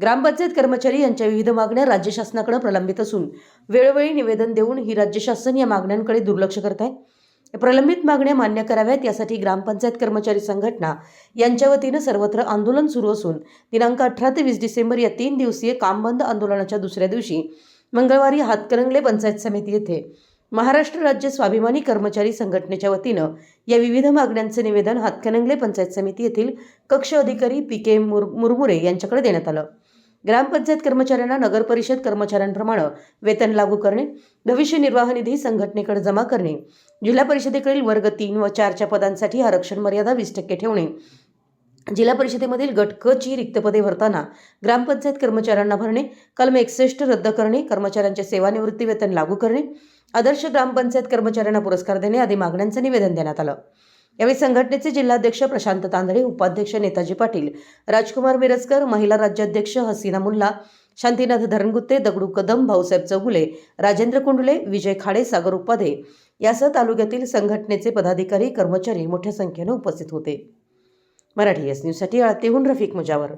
ग्रामपंचायत कर्मचारी यांच्या विविध मागण्या राज्य शासनाकडे प्रलंबित असून वेळोवेळी निवेदन देऊन ही राज्य शासन या मागण्यांकडे दुर्लक्ष करत आहे. प्रलंबित मागण्या मान्य कराव्यात यासाठी ग्रामपंचायत कर्मचारी संघटना यांच्या वतीनं सर्वत्र आंदोलन सुरू असून दिनांक अठरा ते वीस डिसेंबर या तीन दिवसीय कामबंद आंदोलनाच्या दुसऱ्या दिवशी मंगळवारी हातकरंगले पंचायत समिती येथे महाराष्ट्र राज्य स्वाभिमानी कर्मचारी संघटनेच्या वतीनं या विविध मागण्यांचे निवेदन हातकणंगले पंचायत समिती येथील कक्ष अधिकारी पी के मुर मुरमुरे यांच्याकडे देण्यात आलं. ग्रामपंचायत कर्मचाऱ्यांना नगरपरिषद कर्मचाऱ्यांप्रमाणे वेतन लागू करणे भविष्य निर्वाह निधी संघटनेकडे जमा करणे जिल्हा परिषदेकडील वर्ग तीन व चारच्या पदांसाठी आरक्षण मर्यादा वीस टक्के ठेवणे. जिल्हा परिषदेमधील गट क ची रिक्त पदे भरताना ग्रामपंचायत कर्मचाऱ्यांना भरणे कलम एकसष्ट रद्द करणे कर्मचाऱ्यांचे सेवानिवृत्ती वेतन लागू करणे आदर्श ग्रामपंचायत कर्मचाऱ्यांना पुरस्कार देणे आदी मागण्यांचं निवेदन देण्यात आलं. यावेळी संघटनेचे जिल्हाध्यक्ष प्रशांत तांदळे उपाध्यक्ष नेताजी पाटील राजकुमार मिरजकर महिला राज्याध्यक्ष हसीना मुल्ला शांतीनाथ धरणगुत्ते दगडू कदम भाऊसाहेब चौगुले राजेंद्र कुंडले विजय खाडे सागर उपाधे यासह तालुक्यातील संघटनेचे पदाधिकारी कर्मचारी मोठ्या संख्येनं उपस्थित होते. मराठी एस न्यूजसाठी आळतेहून रफिक मुजावर.